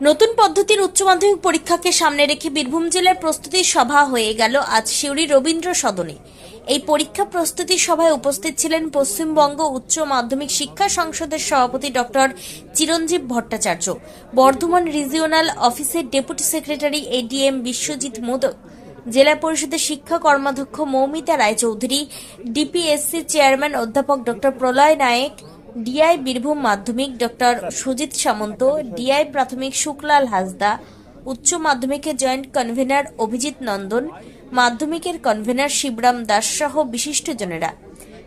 নতুন পদ্ধতির উচ্চ মাধ্যমিক পরীক্ষাকে সামনে রেখে বীরভূম জেলার প্রস্তুতি সভা হয়ে গেল আজ সিউড়ি রবীন্দ্র সদনে। এই পরীক্ষা প্রস্তুতি সভায় উপস্থিত ছিলেন পশ্চিমবঙ্গ উচ্চ মাধ্যমিক শিক্ষা সংসদের সভাপতি ডক্টর চিরঞ্জীব ভট্টাচার্য, বর্ধমান রিজিওনাল অফিসের deputy secretary ADM Biswajit Modak, জেলা পরিষদের শিক্ষা কর্মাধ্যক্ষ মৌমিতা রায়চৌধুরী, ডিপিএসসি চেয়ারম্যান অধ্যাপক ডক্টর প্রলয় নায়েক ডিআই বীরভূম মাধ্যমিক ডক্টর সুজিত সামন্ত, ডিআই প্রাথমিক শুক্লাল হাসদা, উচ্চ মাধ্যমিকের জয়েন্ট কনভেনার অভিজিৎ নন্দন, মাধ্যমিকের কনভেনার শিবরাম দাস সহ বিশিষ্টজনেরা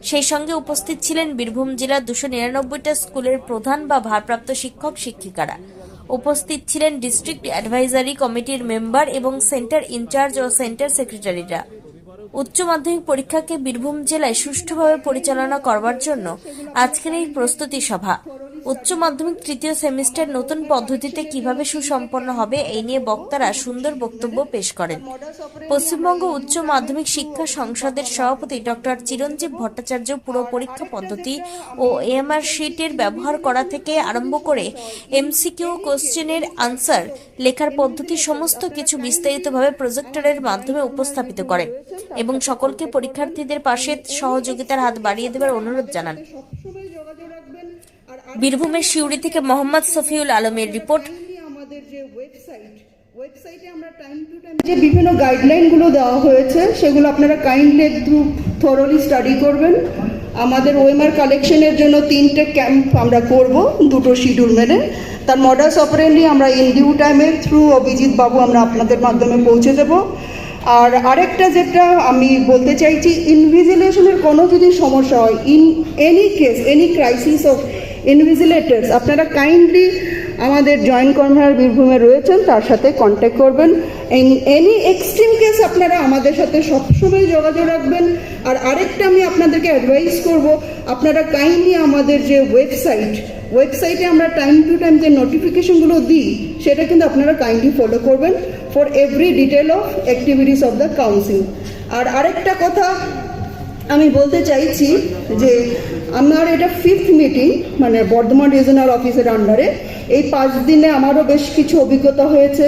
সেই সঙ্গে উপস্থিত ছিলেন বীরভূম জেলার দুশো নিরানব্বইটা স্কুলের প্রধান বা ভারপ্রাপ্ত শিক্ষক শিক্ষিকারা। উপস্থিত ছিলেন ডিস্ট্রিক্ট অ্যাডভাইজারি কমিটির মেম্বার এবং সেন্টার ইনচার্জ ও সেন্টার সেক্রেটারিরা। উচ্চ মাধ্যমিক পরীক্ষাকে বীরভূম জেলায় সুষ্ঠুভাবে পরিচালনা করবার জন্য আজকের এই প্রস্তুতি সভা। উচ্চ মাধ্যমিক তৃতীয় সেমিস্টার নতুন পদ্ধতিতে কীভাবে সুসম্পন্ন হবে এই নিয়ে বক্তারা সুন্দর বক্তব্য পেশ করেন। পশ্চিমবঙ্গ উচ্চ মাধ্যমিক শিক্ষা সংসদের সভাপতি ডক্টর চিরঞ্জীব ভট্টাচার্য পুরো পরীক্ষা পদ্ধতি ও এমআর শিটের ব্যবহার করা থেকে আরম্ভ করে এমসিকিউ কোশ্চেনের আনসার, লেখার পদ্ধতি সমস্ত কিছু বিস্তারিতভাবে প্রজেক্টরের মাধ্যমে উপস্থাপিত করেন এবং সকলকে পরীক্ষার্থীদের পাশে সহযোগিতার হাত বাড়িয়ে দেওয়ার অনুরোধ জানান। বীরভূমের সিউড়ি থেকে মোহাম্মদ সফিউল আলমের রিপোর্ট। আমাদের যে ওয়েবসাইট ওয়েবসাইটে আমরা টাইম টু টাইম যে বিভিন্ন গাইডলাইনগুলো দেওয়া হয়েছে সেগুলো আপনারা কাইন্ডলি একটু থরলি স্টাডি করবেন। আমাদের ওয়েমার কালেকশনের জন্য তিনটে ক্যাম্প আমরা করব দুটো শিডিউল মেনে। তার মডাস অপারেন্ডলি আমরা ইন ডিউ টাইমে থ্রু অভিজিৎ বাবু আমরা আপনাদের মাধ্যমে পৌঁছে দেব। আর আরেকটা যেটা আমি বলতে চাইছি ইনভিজিলেশনের কোনো যদি সমস্যা হয় in any case any crisis of invigilators আপনারা কাইন্ডলি আমাদের জয়েন্ট কনভেনার বীরভূমে রয়েছেন, তার সাথে কন্ট্যাক্ট করবেন। এনি এক্সট্রিম কেস আপনারা আমাদের সাথে সবসময় যোগাযোগ রাখবেন। আর আরেকটা আমি আপনাদেরকে অ্যাডভাইস করব, আপনারা কাইন্ডলি আমাদের যে ওয়েবসাইট ওয়েবসাইটে আমরা টাইম টু টাইম যে নোটিফিকেশনগুলো দিই, সেটা কিন্তু আপনারা কাইন্ডলি ফলো করবেন। For every detail of activities of the council আর আরেকটা কথা আমি বলতে চাইছি যে আমার এটা ফিফথ মিটিং মানে বর্ধমান রিজনাল অফিসের আন্ডারে এই পাঁচ দিনে আমারও বেশ কিছু অভিজ্ঞতা হয়েছে।